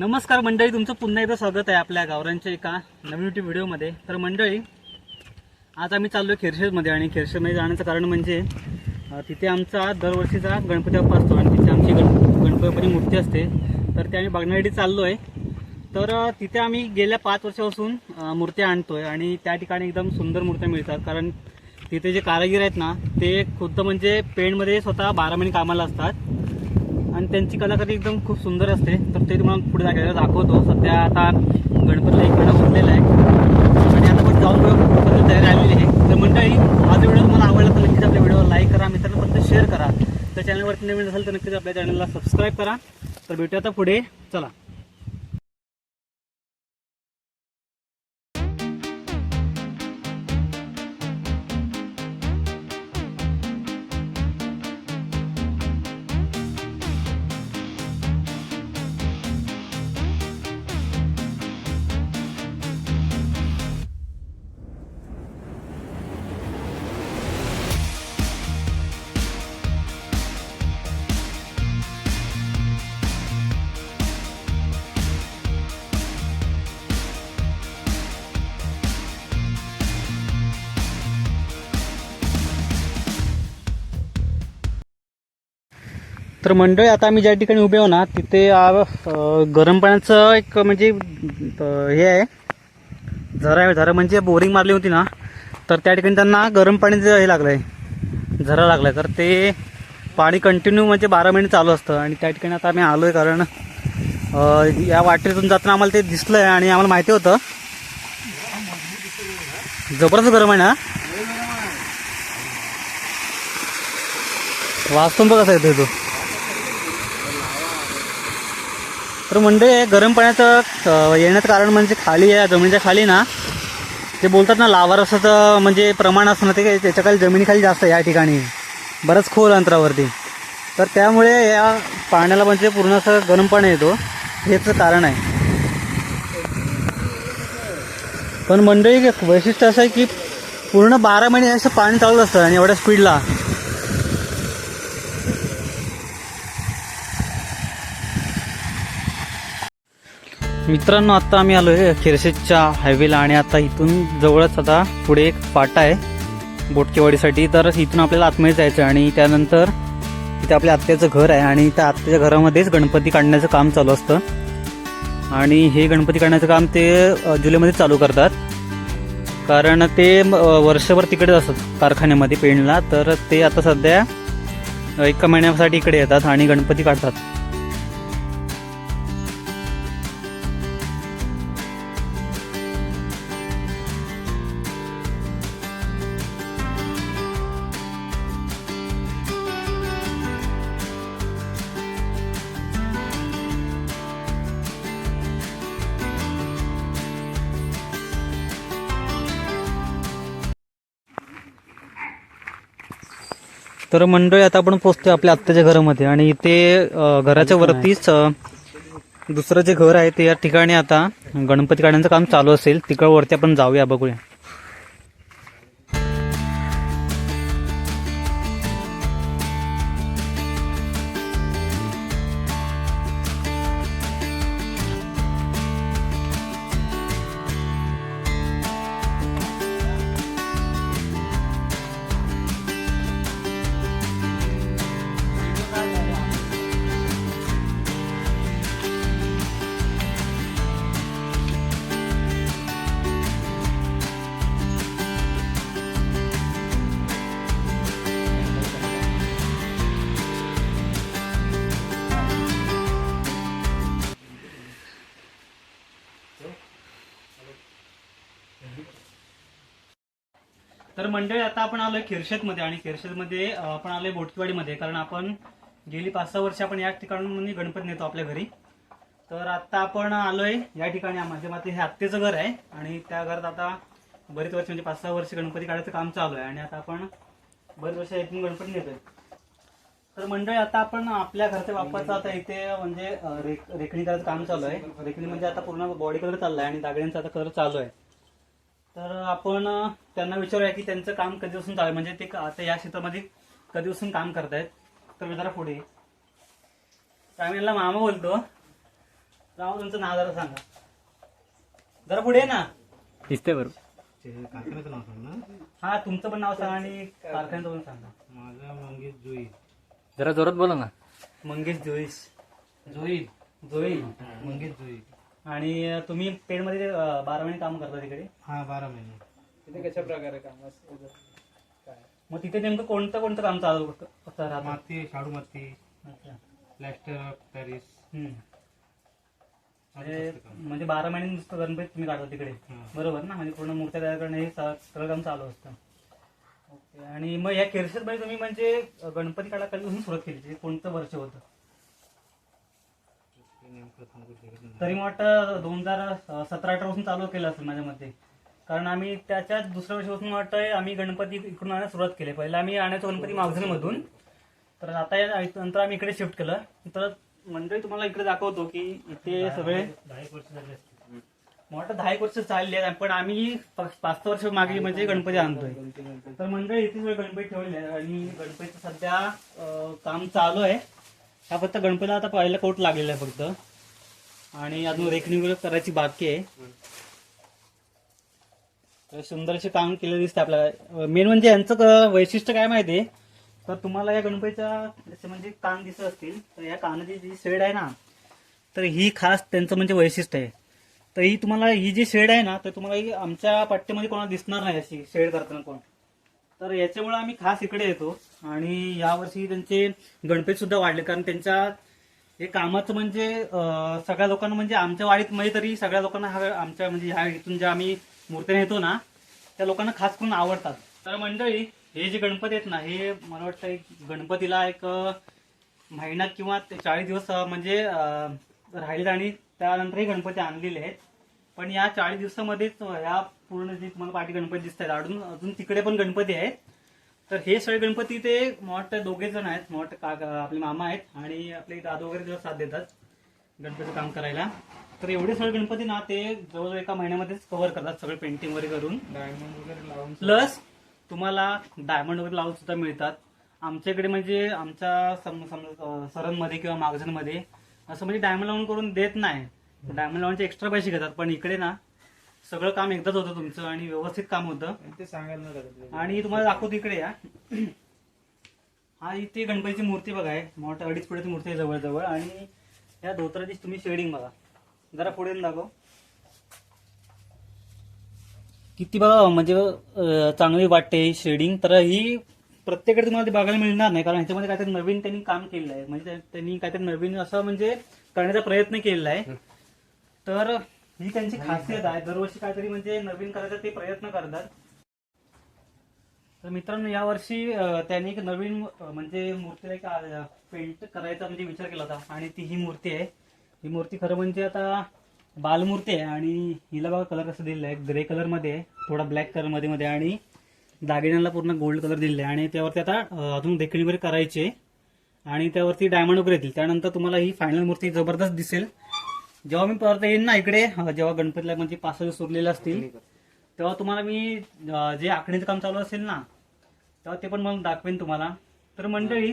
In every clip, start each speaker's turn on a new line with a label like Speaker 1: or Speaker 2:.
Speaker 1: नमस्कार मंडळी तुमचं पुन्हा एकदा स्वागत आहे आपल्या गावरांच्या एका नवीन युट्यूब व्हिडिओमध्ये. तर मंडळी आज आम्ही चाललो आहे खेरशेदमध्ये आणि खेरशेदमध्ये जाण्याचं कारण म्हणजे तिथे आमचा दरवर्षीचा गणपती बाप्पा असतो आणि तिथे आमची गण गणपती बाप्पाची मूर्ती असते. तर ते आम्ही बघण्यासाठी चाललो आहे तर तिथे आम्ही गेल्या पाच वर्षापासून मूर्त्या आणतो आहे आणि त्या ठिकाणी एकदम सुंदर मूर्त्या मिळतात. कारण तिथे जे कारागीर आहेत ना ते खुद्द म्हणजे पेंटमध्ये स्वतः बारा महिने कामाला असतात. आणि त्यांची कलाकारी एकदम खूप सुंदर असते. तर ते तुम्हाला पुढे जागेला दाखवतो. सध्या आता गणपतीला एक वेळा उरलेला आहे. आणि आता पण जाऊन गणपती तयारी आलेली आहे. तर मंडळी माझा व्हिडिओ तुम्हाला आवडला तर नक्कीच आपल्या व्हिडिओ लाईक करा मित्रांपर्यंत शेअर करा. तर चॅनलवरती नवीन असेल तर नक्कीच आपल्या चॅनलला सबस्क्राईब करा. तर भेटूया आता पुढे. चला. तर मंडळी आता आम्ही ज्या ठिकाणी उभे आहो ना तिथे गरम पाण्याचं एक म्हणजे हे आहे. झरा आहे झरा म्हणजे बोरिंग मारली होती ना तर त्या ठिकाणी त्यांना गरम पाण्याचं हे लागलं आहे झरा लागला आहे तर ते पाणी कंटिन्यू म्हणजे बारा महिने चालू असतं. आणि त्या ठिकाणी आता आम्ही आलो आहे कारण या वाटेतून जाताना आम्हाला ते दिसलं आहे आणि आम्हाला माहिती होतं. जबरदस्त गरम आहे ना? वाचतो बघ कसा येतोय तो. तर म्हणजे गरम पाण्याचं येण्याचं कारण म्हणजे खाली या जमिनीच्या खाली ना ते बोलतात ना लावार असं तर म्हणजे प्रमाण असतं ना ते काही त्याच्याखाली जमिनीखाली जास्त आहे या ठिकाणी. बरंच खोल अंतरावरती. तर त्यामुळे या पाण्याला म्हणजे पूर्ण असं गरम पाणी येतो. हेच कारण आहे. पण मंडळी एक वैशिष्ट्य असं आहे की पूर्ण बारा महिने असं पाणी चालू असतं आणि एवढ्या स्पीडला मित्रांनो आता आम्ही आलो आहे खिरशेच्या हायवेला आणि आता इथून जवळच आता पुढे एक फाटा आहे बोटकेवाडीसाठी. तर इथून आपल्याला आतमध्ये जायचं आहे आणि त्यानंतर इथे आपल्या आत्याचं घर आहे आणि त्या आत्याच्या घरामध्येच गणपती काढण्याचं काम चालू असतं. आणि हे गणपती काढण्याचं काम ते जुलैमध्ये चालू करतात. कारण ते वर्षभर तिकडेच असतात कारखान्यामध्ये पेणला तर ते आता सध्या एका महिन्यासाठी इकडे येतात आणि गणपती काढतात. तर मंडळी आता आपण पोहोचतोय आपल्या आत्याच्या घरामध्ये आणि इथे घराच्या वरतीच दुसरं जे घर आहे ते या ठिकाणी आता गणपती काढण्याचं काम चालू असेल. तिकडं वरती आपण जाऊया बघूया. तर मंडळी आता आपण आलोय खिरशेतमध्ये आणि खिरशेत मध्ये आपण आलोय बोटकीवाडीमध्ये कारण आपण गेली पाच सहा वर्ष आपण या ठिकाणी गणपती नेतो आपल्या घरी. तर आता आपण आलोय या ठिकाणी म्हणजे हे आत्तेचं घर आहे आणि त्या घरात आता बरेच वर्ष म्हणजे पाच सहा वर्ष गणपती काढायचं काम चालू आहे आणि आता आपण बरेच वर्ष इथून गणपती नेतोय. तर मंडळी आता आपण आपल्या घरच्या बाप्पाचं आता इथे म्हणजे रेख- रेखणी करायचं काम चालू आहे. रेखणी म्हणजे आता पूर्ण बॉडी कलर चाललाय आणि दागड्यांचा आता कलर चालू आहे. तर आपण त्यांना विचारूया की त्यांचं काम कधीपासून चालू आहे? म्हणजे ते क- आता या क्षेत्रामध्ये कधीपासून काम करतायत? तर मी जरा पुढे यांना मामा बोलतो. राव तुमचं नाव जरा सांगा. जरा पुढे ना.
Speaker 2: दिसतंय बरोबर.
Speaker 3: ते कारखान्याचं नाव सांग ना.
Speaker 1: हा तुमचं पण नाव सांगा आणि कारखान्याचं पण सांगा.
Speaker 3: माझं मंगेश जुई
Speaker 2: जरा जोरात बोला ना.
Speaker 1: मंगेश जोईस.
Speaker 3: जुई
Speaker 1: जोईल
Speaker 3: मंगेश जुई
Speaker 1: आणि तुम्ही पेडमध्ये अं, बारा महिने काम करता तिकडे?
Speaker 3: हा बारा महिने.
Speaker 4: तिथे कशा प्रकारे काम असतं? काय?
Speaker 1: मग तिथे नेमकं कोणतं कोणतं काम चालू असतं राहतं?
Speaker 3: माती शाडू माती
Speaker 1: अच्छा.
Speaker 3: प्लॅस्टर पॅरिस
Speaker 1: हम्म. म्हणजे म्हणजे बारा महिने नुसतं गणपती तुम्ही काढता तिकडे?
Speaker 3: हा.
Speaker 1: बरोबर ना? म्हणजे पूर्ण मूर्त्या तयार करणं हे स- सगळं काम चालू असतं. ओके. आणि मग या केरशेत मध्ये तुम्ही म्हणजे गणपती काढा कधीपासून सुरुवात केली? म्हणजे कोणतं वर्ष होतं
Speaker 3: ते नेमकं सांगू शकत नाही.
Speaker 1: तरी मला वाटतं दोन हजार सतरा अठरा पासून चालू केलं असेल माझ्या मते. कारण आम्ही त्याच्या दुसऱ्या वर्षापासून वाटतंय आम्ही गणपती इकडून आणण्यास सुरुवात केली. पहिला आम्ही आणायचो गणपती मागझनमधून तर आता या नंतर आम्ही इकडे शिफ्ट केलं. तर मंडळी तुम्हाला इकडे दाखवतो की इथे सगळे
Speaker 3: दहा एक वर्ष झाली
Speaker 1: वाटतं दहा एक वर्ष चालली आहेत पण आम्ही पाच पाच वर्ष मागे म्हणजे गणपती आणतोय. तर मंडळी इथे सगळे गणपती ठेवले आणि गणपतीचं सध्या काम चालू आहे. हा फक्त गणपतीला आता पहिला कोट लागलेला आहे फक्त. आणि अजून रेखणी वगैरे करायची बाकी आहे. तर सुंदर असे काम केलं दिसतं आपल्याला. मेन म्हणजे यांचं वैशिष्ट्य काय माहिती आहे? तर तुम्हाला या गणपतीच्या जसे म्हणजे कान दिसत असतील तर या कानाची जी शेड आहे ना तर ही खास त्यांचं म्हणजे वैशिष्ट्य आहे. तर ही तुम्हाला ही जी शेड आहे ना तर तुम्हाला ही आमच्या पट्ट्यामध्ये कोणाला दिसणार नाही अशी शेड करताना कोण. तर याच्यामुळे आम्ही खास इकडे येतो. आणि यावर्षी त्यांचे गणपती सुद्धा वाढले. कारण त्यांच्या हे कामाचं म्हणजे सगळ्या लोकांना म्हणजे आमच्या वाडीत मध्ये तरी सगळ्या लोकांना हा आमच्या म्हणजे ह्या इथून ज्या आम्ही मूर्त्या नेतो ना त्या लोकांना खास करून आवडतात. तर मंडळी हे जे गणपती आहेत ना हे मला वाटतं एक गणपतीला एक महिना किंवा ते चाळीस दिवस म्हणजे राहिले राहिलेत आणि त्यानंतरही गणपती आणलेले आहेत. पण या चाळीस दिवसामध्येच ह्या पूर्ण जे तुम्हाला पाठी गणपती दिसत आहेत अजून अजून तिकडे पण गणपती आहेत. तर हे सगळे गणपती ते वाटतं दोघे जण आहेत वाटतं काका आपले मामा आहेत आणि आपले दादा वगैरे जेव्हा साथ देतात गणपतीचं काम करायला. तर एवढे सगळे गणपती ना ते जवळजवळ एका महिन्यामध्येच कव्हर करतात सगळे पेंटिंग वगैरे करून.
Speaker 4: डायमंड वगैरे लावून
Speaker 1: प्लस तुम्हाला डायमंड वगैरे लावून सुद्धा मिळतात. आमच्याकडे म्हणजे आमच्या सरांमध्ये किंवा मागझनमध्ये असं म्हणजे डायमंड लावून करून देत नाही. डायमंड लावूनचे एक्स्ट्रा पैसे घेतात पण इकडे ना सगळं काम एकदाच होतं तुमचं आणि व्यवस्थित काम होतं.
Speaker 4: ते सांगायला नाही लागत
Speaker 1: आणि तुम्हाला दाखवतो इकडे या. हा इथे गणपतीची मूर्ती बघा आहे मोठ्या अडीच फुटाची मूर्ती आहे जवळजवळ. आणि या धोत्राची तुम्ही शेडिंग बघा. जरा पुढे दाखव. किती बघा म्हणजे चांगली वाटते ही शेडिंग. तर ही प्रत्येकडे तुम्हाला ती बघायला मिळणार नाही कारण ह्याच्यामध्ये काहीतरी नवीन त्यांनी काम केलेलं आहे. म्हणजे त्या- त्यांनी काहीतरी नवीन असं म्हणजे करण्याचा प्रयत्न केलेला आहे. तर ही त्यांची खासियत आहे. दरवर्षी काहीतरी म्हणजे नवीन करायचा ते प्रयत्न करतात. तर मित्रांनो यावर्षी अं, त्यांनी एक नवीन अं, म्हणजे मूर्तीला एक पेंट करायचा म्हणजे विचार केला होता. आणि ती ही मूर्ती आहे. ही मूर्ती खरं म्हणजे आता बालमूर्ती आहे. आणि हिला बघा कलर कसं दिलेला आहे. ग्रे कलरमध्ये आहे. थोडा ब्लॅक कलरमध्ये मध्ये आणि दागिन्याला पूर्ण गोल्ड कलर दिलेला आहे. आणि त्यावरती आता अं, अजून देखील वगैरे करायचे आणि त्यावरती डायमंड वगैरे येतील. त्यानंतर तुम्हाला ही फायनल मूर्ती जबरदस्त दिसेल. जेव्हा मी परत येईन ना इकडे जेव्हा गणपतीला म्हणजे पाच उरलेले असतील तेव्हा तुम्हाला मी जे आखणीचं काम चालू असेल ना तेव्हा ते पण मग दाखवेन तुम्हाला. तर मंडळी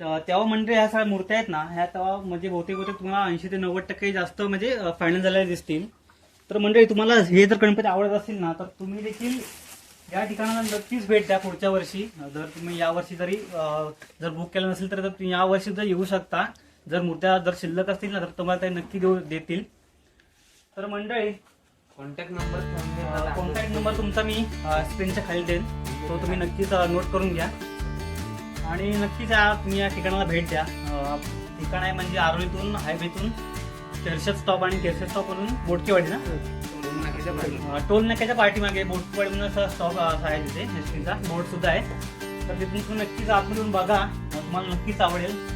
Speaker 1: तेव्हा मंडळी ह्या सगळ्या मूर्त्या आहेत ना ह्या तेव्हा म्हणजे बहुतेक बहुतेक तुम्हाला ऐंशी ते नव्वद टक्के जास्त म्हणजे फायनल झालेल्या दिसतील. तर मंडळी तुम्हाला हे जर गणपती आवडत असतील ना तर तुम्ही देखील या ठिकाणाला नक्कीच भेट द्या पुढच्या वर्षी. जर तुम्ही या वर्षी जरी जर बुक केलं नसेल तर तुम्ही या वर्षी सुद्धा येऊ शकता. जर मूर्त्या जर शिल्लक असतील ना तर तुम्हाला ते नक्की देऊ देतील. तर मंडळी
Speaker 4: कॉन्टॅक्ट नंबर
Speaker 1: कॉन्टॅक्ट नंबर तुमचा मी स्क्रीनच्या खाली देईन. तो तुम्ही नक्कीच नोट करून घ्या. आणि नक्कीच या तुम्ही या ठिकाणाला भेट द्या. ठिकाण आहे म्हणजे आरोलीतून हायवेतून केरशद स्टॉप आणि केरशद स्टॉपवरून बोटकेवाडी ना? अ, टोल नाक्याच्या पाठीमागे बोटकेवाडी म्हणून असा स्टॉप आहे तिथे एसटीचा बोर्ड सुद्धा आहे. तर तिथून तुम्ही नक्कीच आतमधून बघा. तुम्हाला नक्कीच आवडेल.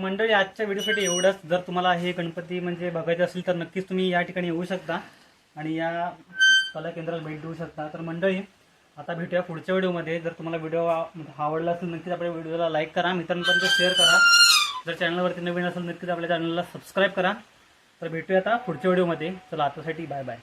Speaker 1: मंडळी आजच्या व्हिडिओसाठी एवढंच. जर तुम्हाला हे गणपती म्हणजे बघायचे असेल तर नक्कीच तुम्ही या ठिकाणी येऊ शकता आणि या कला केंद्राला भेट देऊ शकता. तर मंडळी आता भेटूया पुढच्या व्हिडिओमध्ये. जर तुम्हाला व्हिडिओ आवडला असेल नक्कीच आपल्या व्हिडिओला लाईक करा मित्रांपर्यंत शेअर करा. जर चॅनलवरती नवीन असेल नक्कीच आपल्या चॅनलला सबस्क्राईब करा. तर भेटूया आता पुढच्या व्हिडिओमध्ये. चला आतासाठी बाय बाय